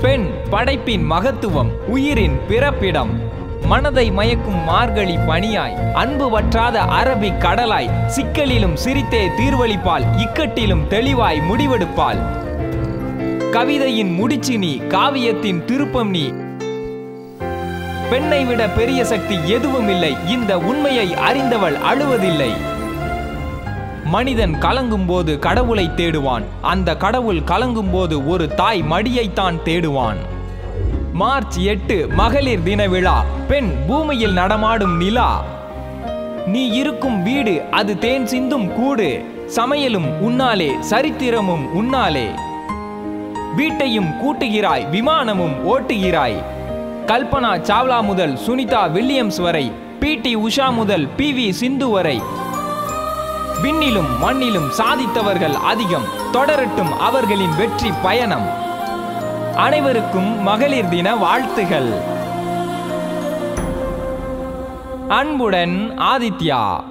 பெண் படைப்பின் மகத்துவம் உயிரின் பிறப்பிடம். மனதை மயக்கும் மார்கழி பணியாய். அன்பு வற்றாத அரபிக் கடலாய். சிக்கலிலும் சிரித்தே தீர்வளிப்பால் இக்கட்டிலும் தெளிவாய் முடிவெடுப்பாள். கவிதையின் முடிச்சு நீ காவியத்தின் திருப்பம் நீ. பெண்ணை விட பெரிய சக்தி எதுவும் இல்லை இந்த உண்மையை அறிந்தவள் அழுவதில்லை. மனிதன் கலங்கும் போது கடவுளை தேடுவான். அந்த கடவுள் கலங்கும் போது ஒரு தாய் மடியைத்தான் தேடுவான். மார்ச் எட்டு மகளிர் தின விழா. பெண் பூமியில் நடமாடும் நிலா. நீ இருக்கும் வீடு அது தேன் சிந்தும் கூடு. சமையலும் உன்னாலே சரித்திரமும் உன்னாலே. வீட்டையும் கூட்டுகிறாய் விமானமும் ஓட்டுகிறாய். கல்பனா சாவ்லா முதல் சுனிதா வில்லியம்ஸ் வரை பிடி உஷா முதல் பி வி சிந்து வரை. விண்ணிலும் மண்ணிலும் சாதித்தவர்கள் அதிகம். தொடரட்டும் அவர்களின் வெற்றி பயணம். அனைவருக்கும் மகளிர் தின வாழ்த்துகள். அன்புடன் ஆதித்யா.